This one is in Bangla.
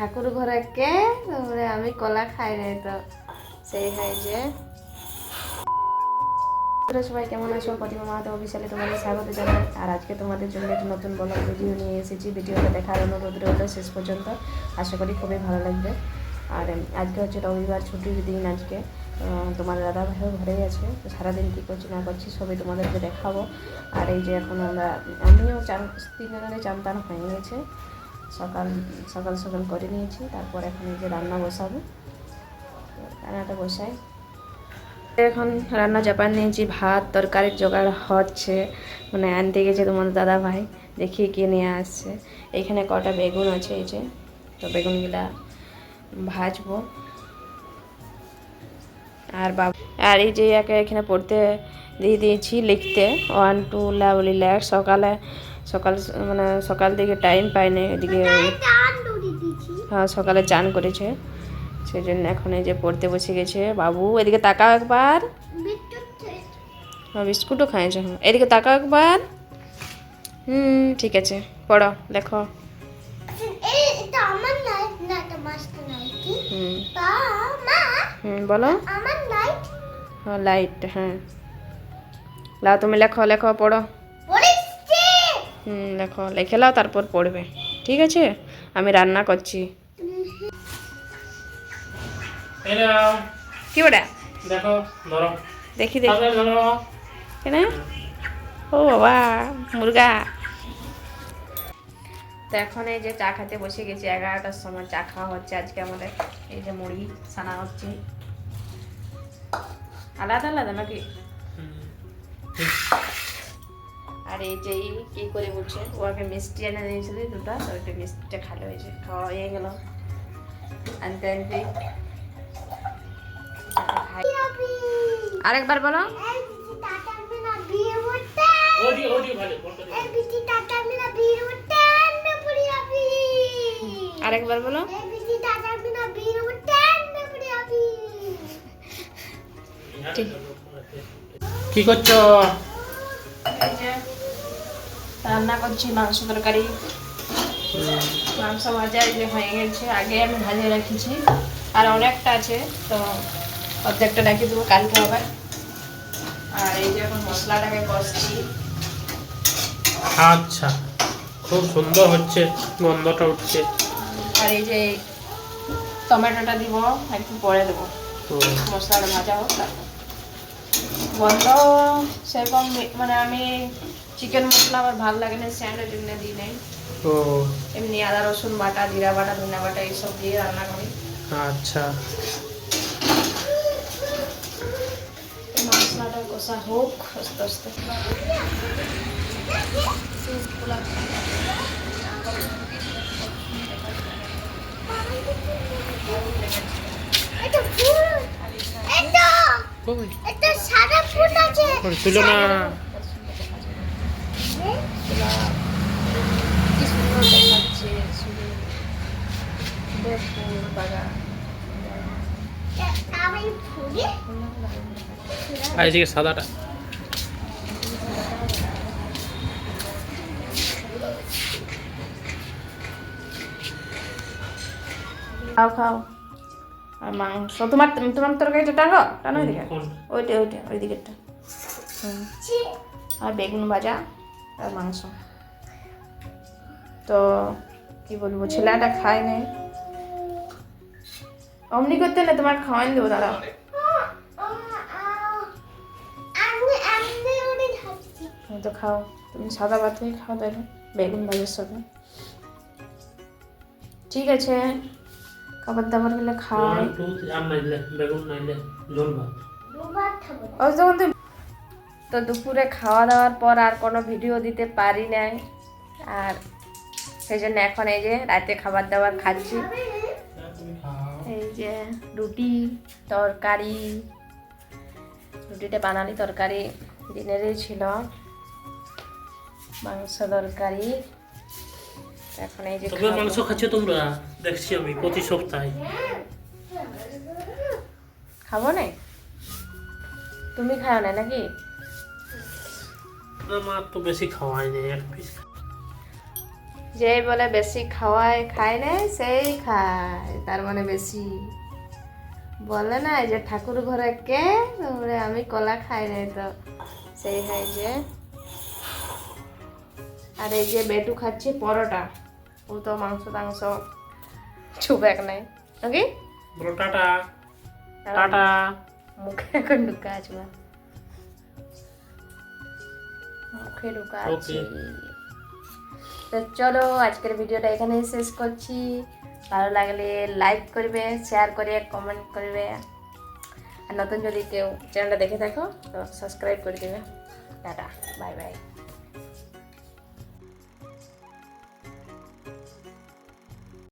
ঠাকুর ঘরে কে? তারপরে আমি কলা খাই নাই তো। সেই হয় যে। সবাই কেমন আছো? প্রতিমা মাহাতো অফিসিয়ালে তোমাদের স্বাগত জানাই। আর আজকে তোমাদের জন্য একটা নতুন ব্লগ ভিডিও নিয়ে এসেছি। ভিডিওটা দেখার অনুরোধ রইল শেষ পর্যন্ত। আশা করি খুবই ভালো লাগবে। আর আজকে হচ্ছে রবিবার ছুটির দিন আজকে। তোমার দাদা ভাইও ঘরেই আছে। তো সারাদিন কী করছি না করছি সবই তোমাদেরকে দেখাবো। আর এই যে এখন আমরা আমিও চান তিনজনে চান টান হয়ে গেছে। সকাল সকাল সকাল করে নিয়েছি। তারপর এখন এই যে রান্না বসাবো। রান্নাটা বসাই। এখন রান্না চাপান নিয়েছি, ভাত, তরকারির জোগাড় হচ্ছে। মানে আনতে গেছে তোমার দাদা ভাই। দেখি কে নিয়ে আসছে। এইখানে কটা বেগুন আছে এই যে। তো বেগুনগুলা ভাজবো। আর বাবা আর এই যে একে এখানে পড়তে দিয়ে দিয়েছি লিখতে। ওয়ান টু লাভলি ল্যাক সকালে সকাল মানে সকাল থেকে টাইম পাইনি এদিকে হ্যাঁ সকালে চান করেছে। সেই জন্য এখন এই যে পড়তে বসে গেছে। বাবু এদিকে তাকাও একবার। হ্যাঁ বিস্কুটও খাইছে হ্যাঁ। এদিকে তাকাও একবার। হুম ঠিক আছে। পড়ো না লাইট হুম। বলো। লাইট হ্যাঁ লাইট হ্যাঁ। লাও তুমি লেখো লেখো পড়ো। লেখো লিখে লাও তারপর পড়বে। ঠিক আছে? আমি রান্না করছি। কি ওটা দেখো ধরো। দেখি দেখি। কেন ও বাবা মুরগা। তো এখন এই যে চা খেতে বসে গেছি এগারোটার সময় চা খাওয়া হচ্ছে আজকে আমাদের। এই যে মুড়ি ছানা হচ্ছে। আলাদা আলাদা নাকি? আর এই যে কি করে বলছে? ওকে মিষ্টি এনে দিয়েছিল দুটো তো ওইটা মিষ্টিটা খালো হয়েছে খাওয়া হয়ে গেল। আনতে। আরেকবার বলো। আরেকবার বলো। কি করছ? রান্না করছি মাংস তরকারি। মাংস ভাজা এই যে হয়ে গেছে। আগে আমি ভাজে রেখেছি। আর অনেকটা আছে তো অর্ধেকটা রেখে দেবো কালকে হবে আর এই যে এখন মশলাটাকে কষছি। আচ্ছা খুব সুন্দর হচ্ছে গন্ধটা উঠছে। আর এই যে টমেটোটা দিব একটু পরে দেবো। মশলাটা ভাজা হোক তারপর। গন্ধ সেরকম মানে আমি চিকেন মশলা আমার ভালো লাগে না স্যান্ডের জন্য দিই নাই। ও। এমনি আদা রসুন বাটা জিরা বাটা ধনে বাটা এইসব দিয়ে রান্না করি। আচ্ছা। মশলাটা কষা হোক আস্তে আস্তে। তুলো না। কি সুন্দর দেখাচ্ছে শুধু ফুল বাগান আর এদিকে সাদাটা। খাও খাও। আর মাংস। তোমার তোমার তরকারিটা টানো টানো ওইদিকে। কোন? ওইটা ওইটা ওই দিকেরটা হুম আর বেগুন ভাজা। আর মাংস। তো কি বলব ছেলেটা খায় নাই অমনি করতে না তোমার খাওয়ান দেবো দাদা তুমি তো খাও তুমি সাদা ভাতই খাও তাহলে বেগুন ভাজার সাথে। ঠিক আছে খাবার দাবারগুলো একটু বেগুন নাইলে ভাত। ওই যখন তুই তো দুপুরে খাওয়া দাওয়ার পর আর কোনো ভিডিও দিতে পারি নাই। আর সেই জন্য এখন এই যে রাতে খাবার দাবার খাচ্ছি। এই যে রুটি তরকারি রুটিটা বানালি তরকারি দিনেরই ছিল। মাংস তরকারি। এখন এই যে। মাংস খাচ্ছ তোমরা? দেখছি আমি প্রতি সপ্তাহে। খাব না তুমি খাও না নাকি? আমার তো বেশি খাওয়াই নেই এক পিস যেই বলে বেশি খাওয়ায় খায় না সেই খায় তার মানে বেশি। বলে না যে ঠাকুর ঘরে কে? তারপরে আমি কলা খাই নাই তো সেই হয় যে। আর এই যে বেটু খাচ্ছে পরোটা ও তো মাংস টাংস ছুবেক নাই ওকে বলো টাটা। টাটা। মুখে এখন ঢুকা আছে। মুখে ঢুকা আছে। Okay. তো চলো আজকের ভিডিওটা এখানেই শেষ করছি। ভালো লাগলে লাইক করবে শেয়ার করে কমেন্ট করবে। আর নতুন যদি কেউ চ্যানেলটা দেখে থাকো তো সাবস্ক্রাইব করে দেবে। Tata bye bye